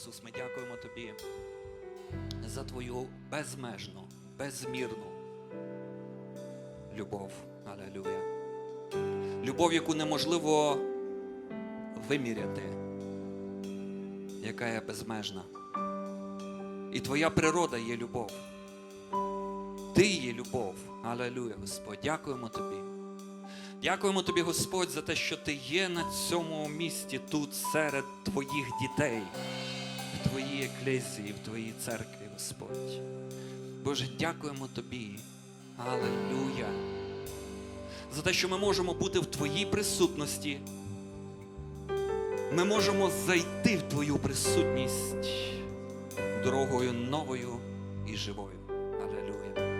Ісус, ми дякуємо Тобі за Твою безмежну, безмірну любов. Алелюя. Любов, яку неможливо виміряти, яка є безмежна. І Твоя природа є любов. Ти є любов. Алелюя, Господь. Дякуємо Тобі. Дякуємо Тобі, Господь, за те, що Ти є на цьому місці тут серед Твоїх дітей, в Твоїй еклезії, в Твоїй церкві, Господь. Боже, дякуємо Тобі. Алелюя. За те, що ми можемо бути в Твоїй присутності. Ми можемо зайти в Твою присутність дорогою новою і живою. Алелюя.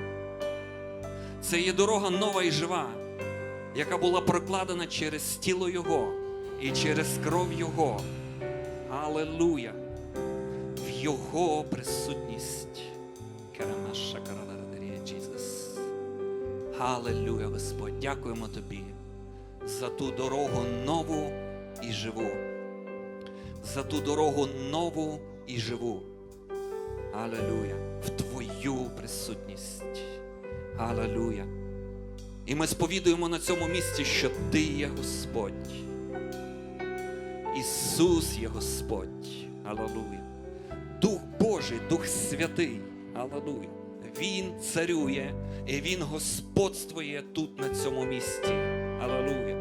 Це є дорога нова і жива, яка була прокладена через тіло Його і через кров Його. Алелуя! Його присутність. Алелуя, Господь! Дякуємо Тобі за ту дорогу нову і живу. За ту дорогу нову і живу. Алелуя! В Твою присутність. Алелуя! І ми сповідуємо на цьому місці, що Ти є Господь. Ісус є Господь. Алелуя. Божий, Дух Святий. Алелуя. Він царює і Він господствує тут на цьому місці. Алелуя.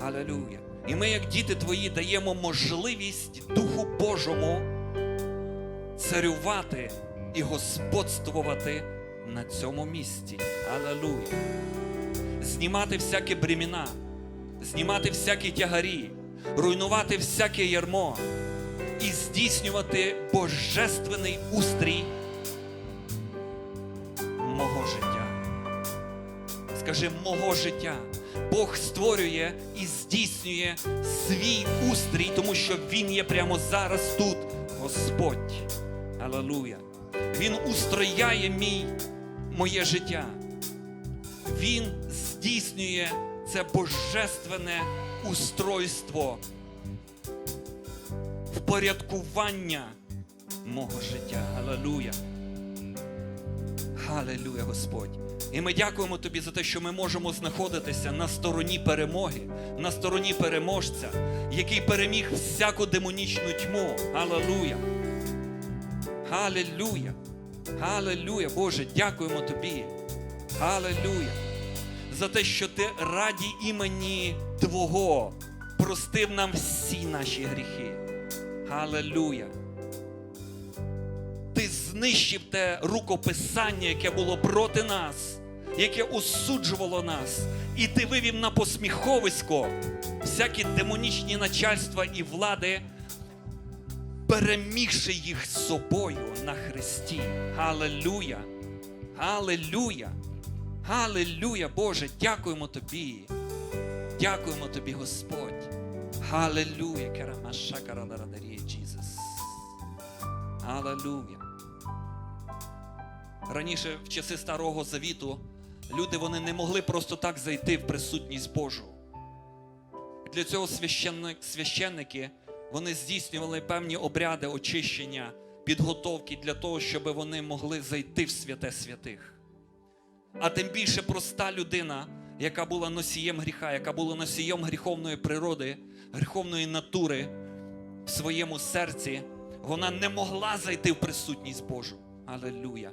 Алелуя. І ми, як діти твої, даємо можливість Духу Божому царювати і господствувати на цьому місці. Алелуя. Знімати всякі бремена, знімати всякі тягарі, руйнувати всяке ярмо і здійснювати божественний устрій мого життя. Скажи мого життя. Бог створює і здійснює свій устрій, тому що Він є прямо зараз тут, Господь. Алелуя. Він устрояє мій, моє життя. Він здійснює це божественне устройство, впорядкування мого життя. Алелуя. Алелуя, Господь. І ми дякуємо Тобі за те, що ми можемо знаходитися на стороні перемоги, на стороні переможця, який переміг всяку демонічну тьму. Алелуя. Алелуя. Алелуя, Боже, дякуємо Тобі. Алелуя. За те, що Ти раді імені Твого простив нам всі наші гріхи. Алелуя. Ти знищив те рукописання, яке було проти нас, яке осуджувало нас, і ти вивів на посміховисько всякі демонічні начальства і влади, перемігши їх собою на Христі. Галилуя! Галилуя! Галилуя, Боже, дякуємо Тобі. Дякуємо Тобі, Господь. Карадарадарія, Джізус. Алелуя. Раніше, в часи Старого Завіту, люди вони не могли просто так зайти в присутність Божу. Для цього священник, священники вони здійснювали певні обряди очищення, підготовки для того, щоб вони могли зайти в святе святих. А тим більше проста людина, яка була носієм гріха, яка була носієм гріховної природи, гріховної натури в своєму серці, вона не могла зайти в присутність Божу. Алелуя.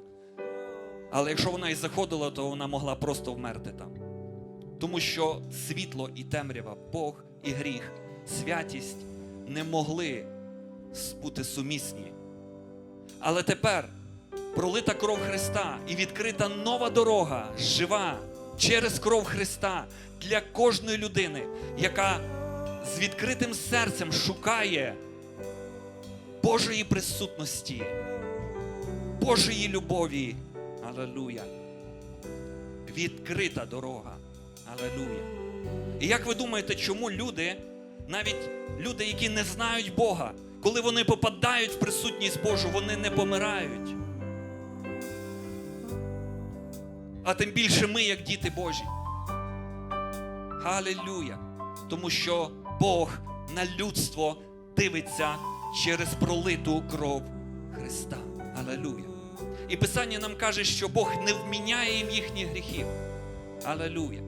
Але якщо вона і заходила, то вона могла просто вмерти там. Тому що світло і темрява, Бог і гріх, святість не могли бути сумісні. Але тепер пролита кров Христа і відкрита нова дорога, жива через кров Христа для кожної людини, яка з відкритим серцем шукає Божої присутності, Божої любові. Алелуя. Відкрита дорога. Алелуя. І як ви думаєте, чому люди, навіть люди, які не знають Бога, коли вони попадають в присутність Божу, вони не помирають? А тим більше ми, як діти Божі. Алелуя. Тому що Бог на людство дивиться через пролиту кров Христа. Алелуя. І Писання нам каже, що Бог не вміняє їм їхніх гріхів. Алелуя.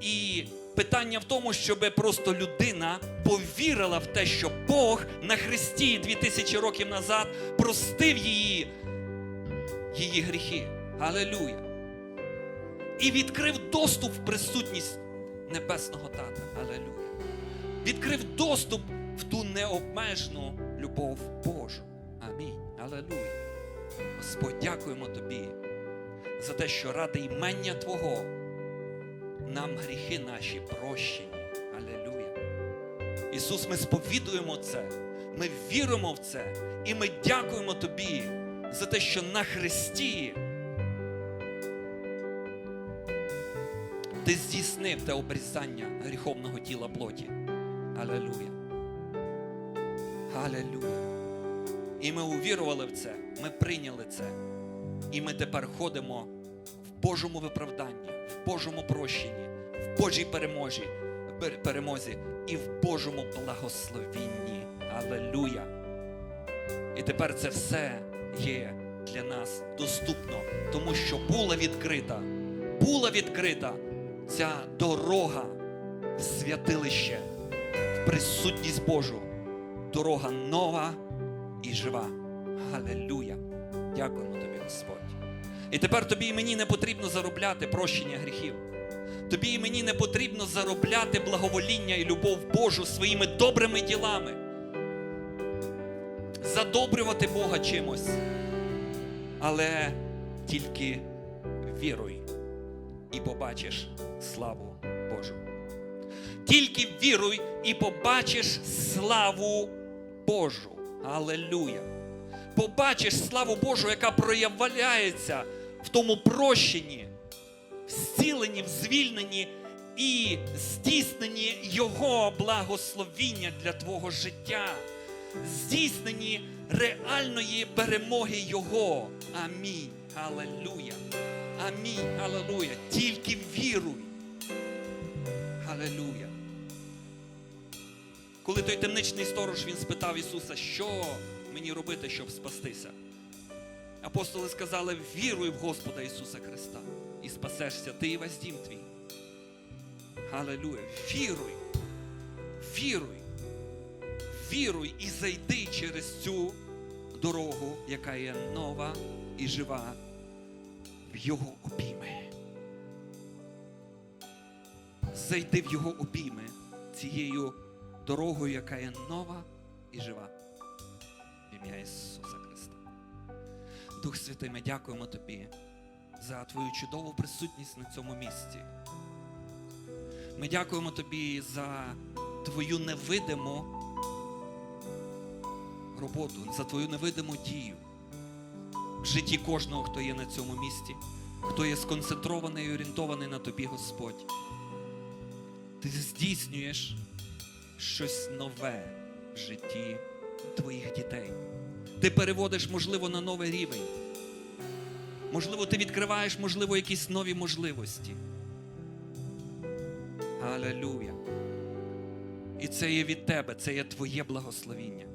І питання в тому, щоб просто людина повірила в те, що Бог на Христі 2000 років назад простив її, її гріхи. Алелуя. І відкрив доступ в присутність Небесного Тата. Алелуя. Відкрив доступ в ту необмежну любов Божу. Амінь. Алелуя. Господь, дякуємо Тобі за те, що ради імення Твого нам гріхи наші прощені. Алелуя. Ісус, ми сповідуємо це, ми віримо в це, і ми дякуємо Тобі за те, що на Христі Ти здійснив те обрізання гріховного тіла плоті. Алелуя. Алелуя. І ми увірували в це, ми прийняли це. І ми тепер ходимо в Божому виправданні, в Божому прощенні, в Божій переможі, перемозі і в Божому благословінні. Алелуя. І тепер це все є для нас доступно, тому що була відкрита, була відкрита ця дорога в святилище, присутність Божу. Дорога нова і жива. Галилуя. Дякуємо тобі, Господь. І тепер тобі і мені не потрібно заробляти прощення гріхів. Тобі і мені не потрібно заробляти благовоління і любов Божу своїми добрими ділами. Задобрювати Бога чимось. Але тільки віруй і побачиш славу. Тільки віруй і побачиш славу Божу. Алелуя. Побачиш славу Божу, яка проявляється в тому прощенні, зціленні, звільненні і здійсненні Його благословіння для твого життя, здійсненні реальної перемоги Його. Амінь. Алелуя. Амінь. Алелуя. Тільки віруй. Алелуя. Коли той темничний сторож він спитав Ісуса, що мені робити, щоб спастися? Апостоли сказали: віруй в Господа Ісуса Христа і спасешся, ти і весь дім твій. Алелуя. Віруй. Віруй. Віруй і зайди через цю дорогу, яка є нова і жива в Його обійми. Зайди в Його обійми цією дорогою, яка є нова і жива. В ім'я Ісуса Христа. Дух Святий, ми дякуємо Тобі за Твою чудову присутність на цьому місці. Ми дякуємо Тобі за Твою невидиму роботу, за Твою невидиму дію в житті кожного, хто є на цьому місці, хто є сконцентрований і орієнтований на Тобі, Господь. Ти здійснюєш щось нове в житті твоїх дітей. Ти переводиш, можливо, на новий рівень. Можливо, ти відкриваєш, можливо, якісь нові можливості. Алелуя. І це є від тебе, це є твоє благословіння.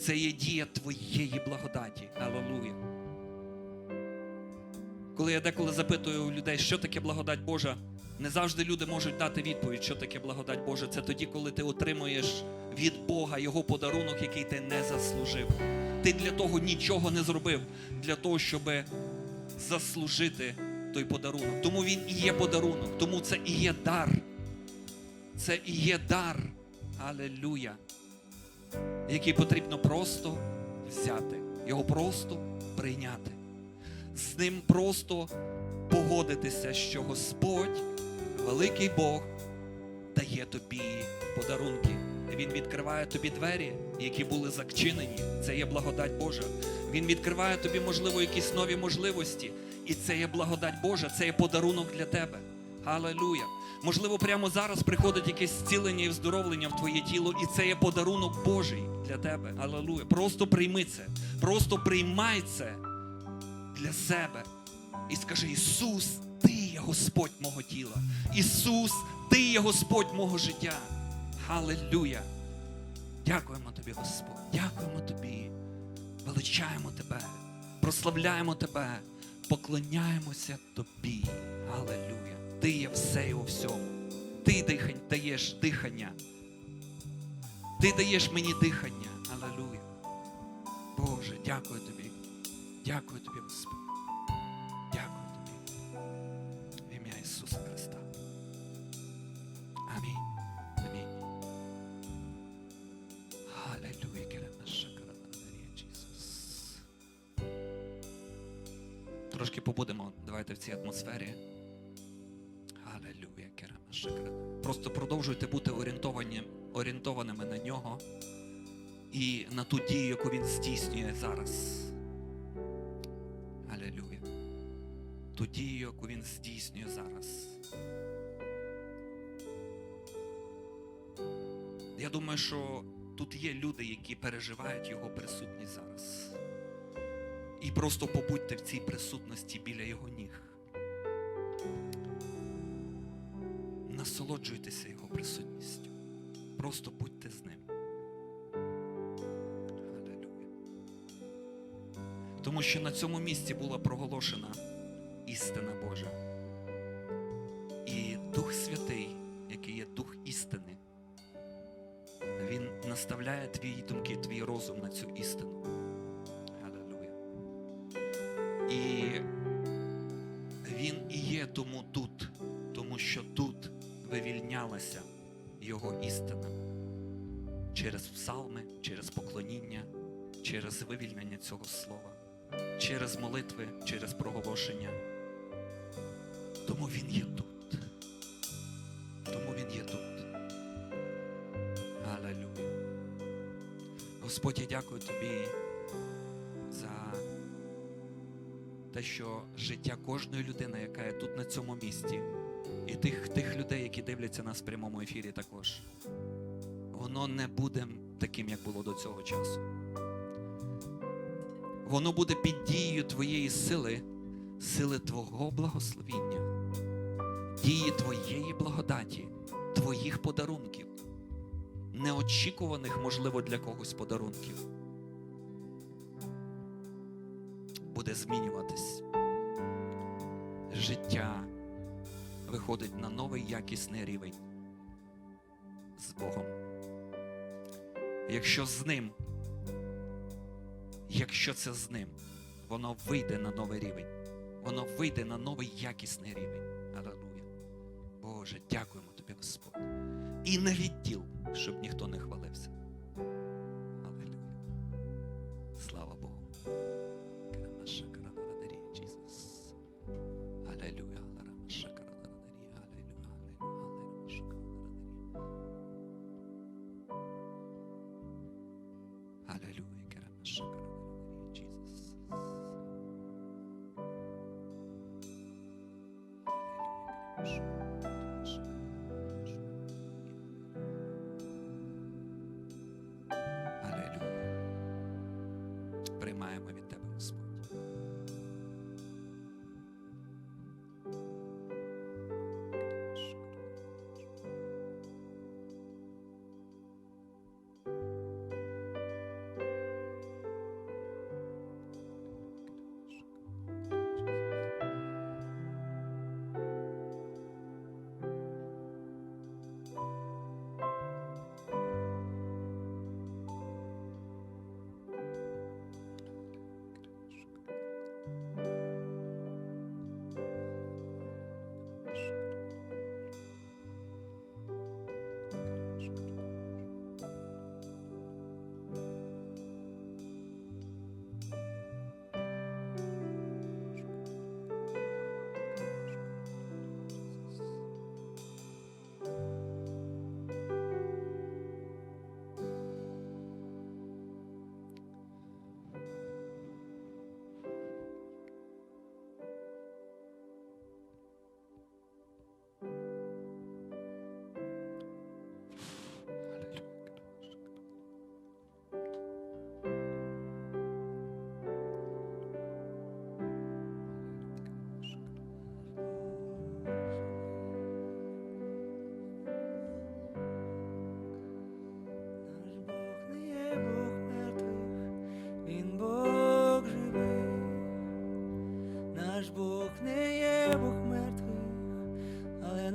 Це є дія твоєї благодаті. Алелуя. Коли я деколи запитую у людей, що таке благодать Божа, не завжди люди можуть дати відповідь, що таке благодать Божа. Це тоді, коли ти отримуєш від Бога Його подарунок, який ти не заслужив. Ти для того нічого не зробив, для того, щоб заслужити той подарунок. Тому він і є подарунок, тому це і є дар. Це і є дар. Алелуя. Який потрібно просто взяти, його просто прийняти. З ним просто погодитися, що Господь, великий Бог, дає тобі подарунки. Він відкриває тобі двері, які були зачинені. Це є благодать Божа. Він відкриває тобі, можливо, якісь нові можливості. І це є благодать Божа, це є подарунок для тебе. Алелуя. Можливо, прямо зараз приходить якесь зцілення і вздоровлення в твоє тіло, і це є подарунок Божий для тебе. Алелуя. Просто прийми це. Просто приймай це для себе. І скажи: Ісус, Господь мого тіла. Ісус, Ти є Господь мого життя. Алелуя. Дякуємо тобі, Господь. Дякуємо тобі. Величаємо тебе, прославляємо тебе, поклоняємося тобі. Алелюя. Ти є все і у всьому. Ти дихань, даєш дихання. Ти даєш мені дихання. Алелюя. Боже, дякую тобі. Дякую тобі, Господь. Цій атмосфері. Алелуя, керена шакара. Просто продовжуйте бути орієнтовані, орієнтованими на нього і на ту дію, яку він здійснює зараз. Алелуя. Ту дію, яку він здійснює зараз. Я думаю, що тут є люди, які переживають його присутність зараз. І просто побудьте в цій присутності біля його ніг. Насолоджуйтеся його присутністю. Просто будьте з ним. Тому що на цьому місці була проголошена істина Божа. І Дух Святий, який є Дух істини, він наставляє твої думки, твій розум на цю істину. Вивільнення цього слова, через молитви, через проголошення. Тому він є тут. Тому він є тут. Алелуя. Господь, я дякую тобі за те, що життя кожної людини, яка є тут на цьому місці, і тих, тих людей, які дивляться нас в прямому ефірі також, воно не буде таким, як було до цього часу. Воно буде під дією твоєї сили, сили Твого благословіння, дії Твоєї благодаті, Твоїх подарунків, неочікуваних, можливо, для когось подарунків. Буде змінюватись. Життя виходить на новий якісний рівень з Богом. Якщо з ним, якщо це з ним, воно вийде на новий рівень. Воно вийде на новий якісний рівень. Аллилуйя. Боже, дякуємо тобі, Господь. І на відділ, щоб ніхто не хвалився. Приймаємо від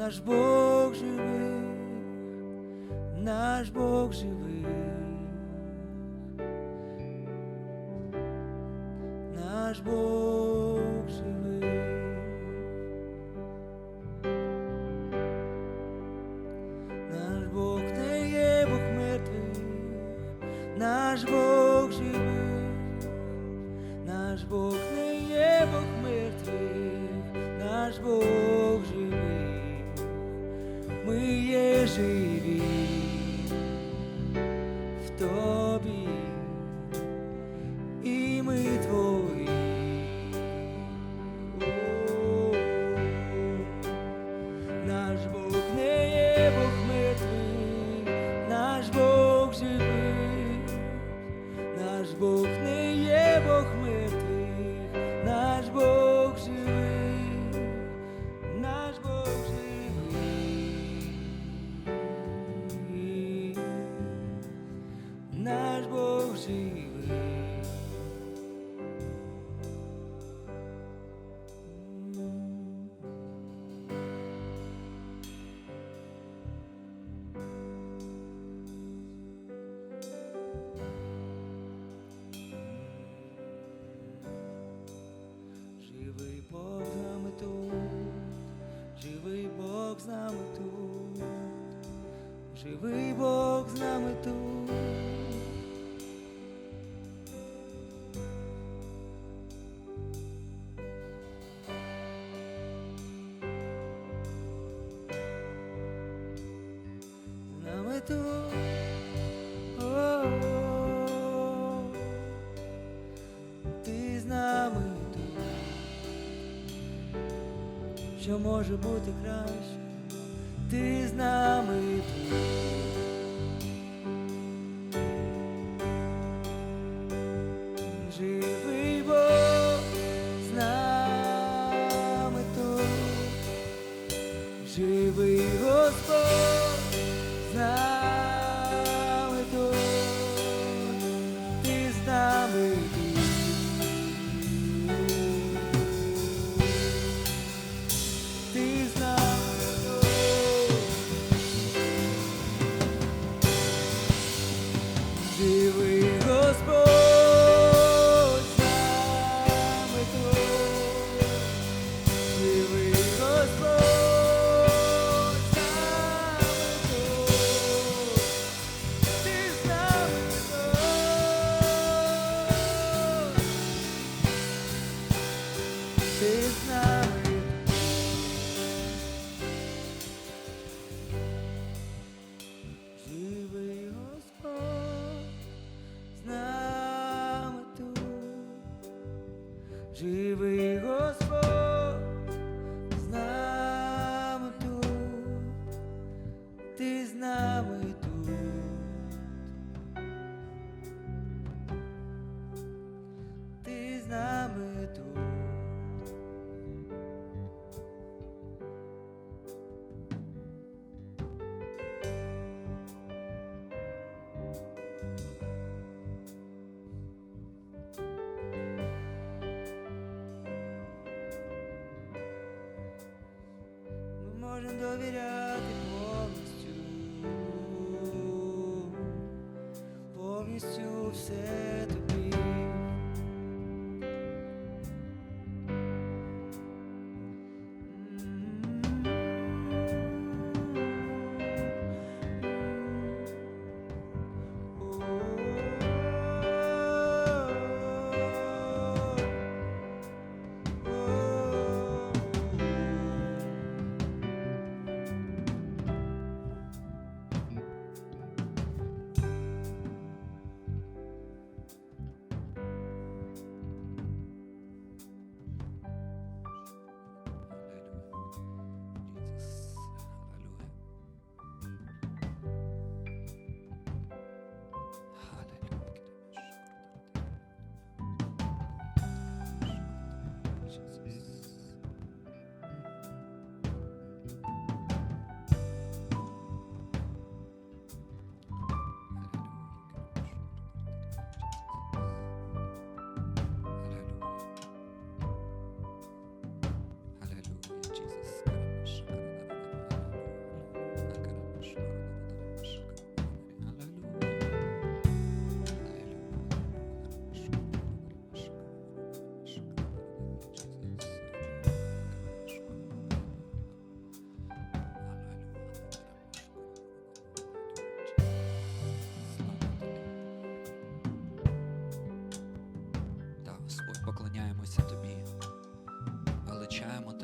наш Бог живий, наш Бог живий, наш Бог. світу, ти з нами тут, що може бути краще, ти з нами тут. доверять ставиться тобі, величаємо.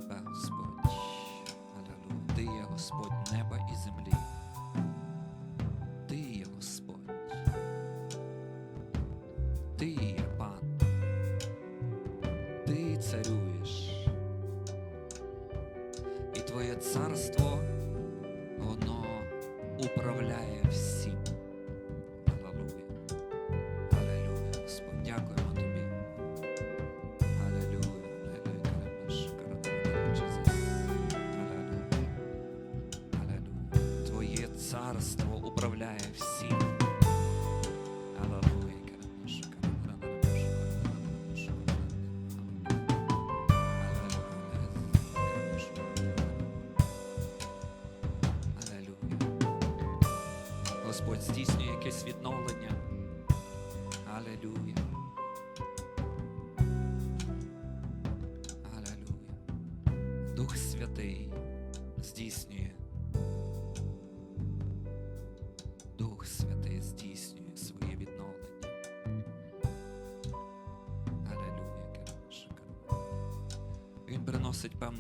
Царство управляє всім.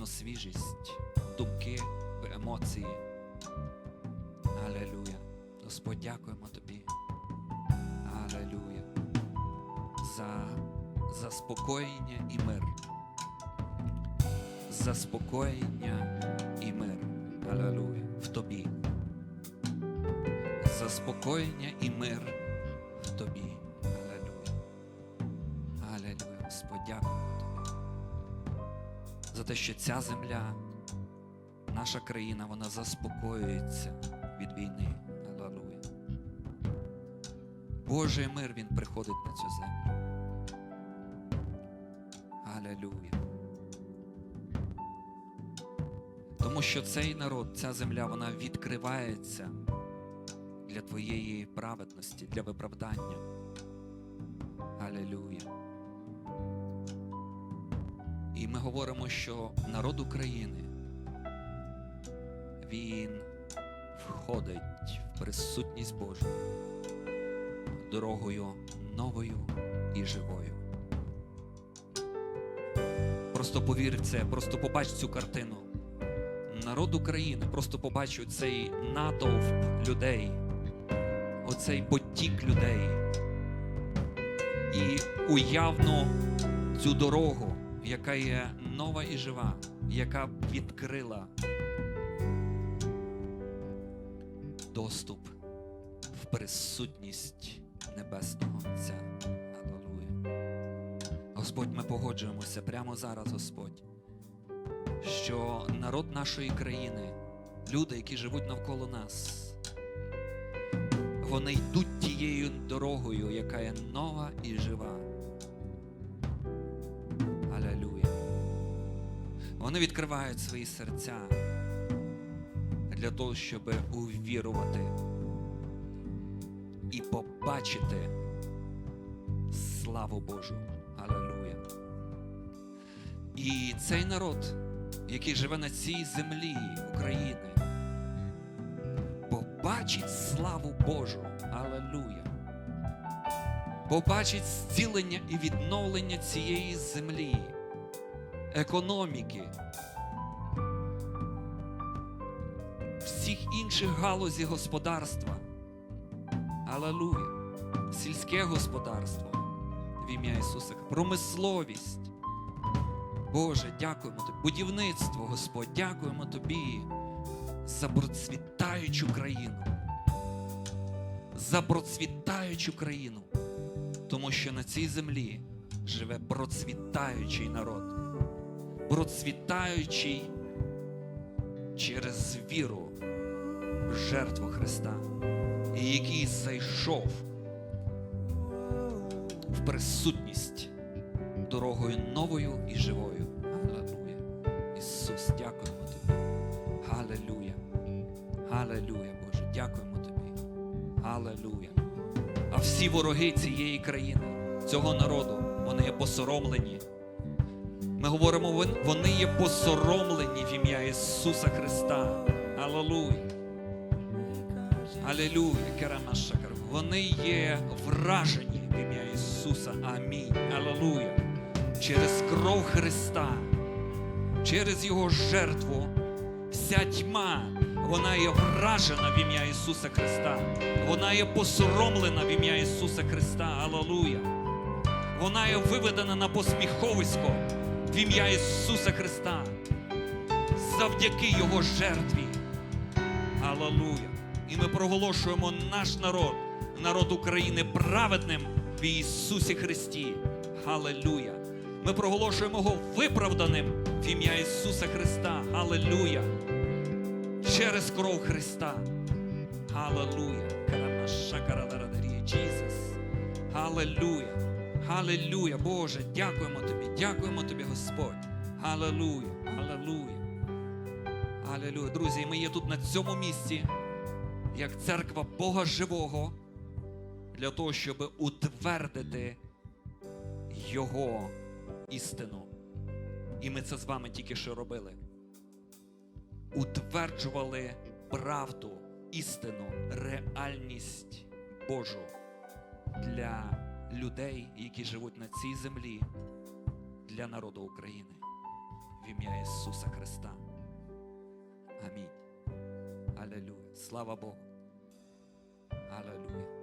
Приносить свіжість, думки, в емоції. Аллилуйя. Господь, дякуємо Тобі. Аллилуйя. За заспокоєння і мир. Заспокоєння і мир. Аллилуйя. В Тобі. Заспокоєння і мир в Тобі. За те, що ця земля, наша країна, вона заспокоюється від війни. Аллилуйя. Божий мир він приходить на цю землю. Аллилуйя. Тому що цей народ, ця земля, вона відкривається для твоєї праведності, для виправдання. Говоримо, що народ України, він входить в присутність Божу дорогою новою і живою. Просто повір це, просто побач цю картину. Народ України, просто побачив цей натовп людей, оцей потік людей. І уявно цю дорогу, яка є нова і жива, яка відкрила доступ в присутність Небесного Отця. Аллилуйя. Господь, ми погоджуємося прямо зараз, Господь, що народ нашої країни, люди, які живуть навколо нас, вони йдуть тією дорогою, яка є нова і жива. Вони відкривають свої серця для того, щоб увірувати і побачити славу Божу. Аллилуйя. І цей народ, який живе на цій землі України, побачить славу Божу. Аллилуйя. Побачить зцілення і відновлення цієї землі, економіки, всіх інших галузей господарства. Аллилуйя. Сільське господарство в ім'я Ісуса. Промисловість. Боже, дякуємо Тобі. Будівництво, Господь, дякуємо Тобі за процвітаючу країну. За процвітаючу країну. Тому що на цій землі живе процвітаючий народ. Процвітаючий через віру в жертву Христа, який зайшов в присутність дорогою новою і живою. Аллилуйя. Ісус, дякуємо Тобі. Аллилуйя. Аллилуйя, Боже, дякуємо Тобі. Аллилуйя. А всі вороги цієї країни, цього народу, вони є посоромлені. Ми говоримо, вони є посоромлені в ім'я Ісуса Христа. Аллилуйя. Вони є вражені в ім'я Ісуса. Амінь. Аллилуйя. Через кров Христа через Його жертву вся тьма, вона є вражена в ім'я Ісуса Христа. Вона є посоромлена в ім'я Ісуса Христа. Аллилуйя. Вона є виведена на посміховисько в ім'я Ісуса Христа. Завдяки Його жертві. Аллилуйя. І ми проголошуємо наш народ, народ України праведним в Ісусі Христі. Аллилуйя. Ми проголошуємо його виправданим в ім'я Ісуса Христа. Аллилуйя. Через кров Христа. Аллилуйя. Аллилуйя. Аллилуйя. Боже, дякуємо Тобі. Дякуємо Тобі, Господь. Аллилуйя. Аллилуйя. Аллилуйя. Друзі, ми є тут на цьому місці, як церква Бога Живого, для того, щоб утвердити Його істину. І ми це з вами тільки що робили. Утверджували правду, істину, реальність Божу для людей, які живуть на цій землі, для народу України. В ім'я Ісуса Христа. Амінь. Аллилуйя. Слава Богу. Аллилуйя.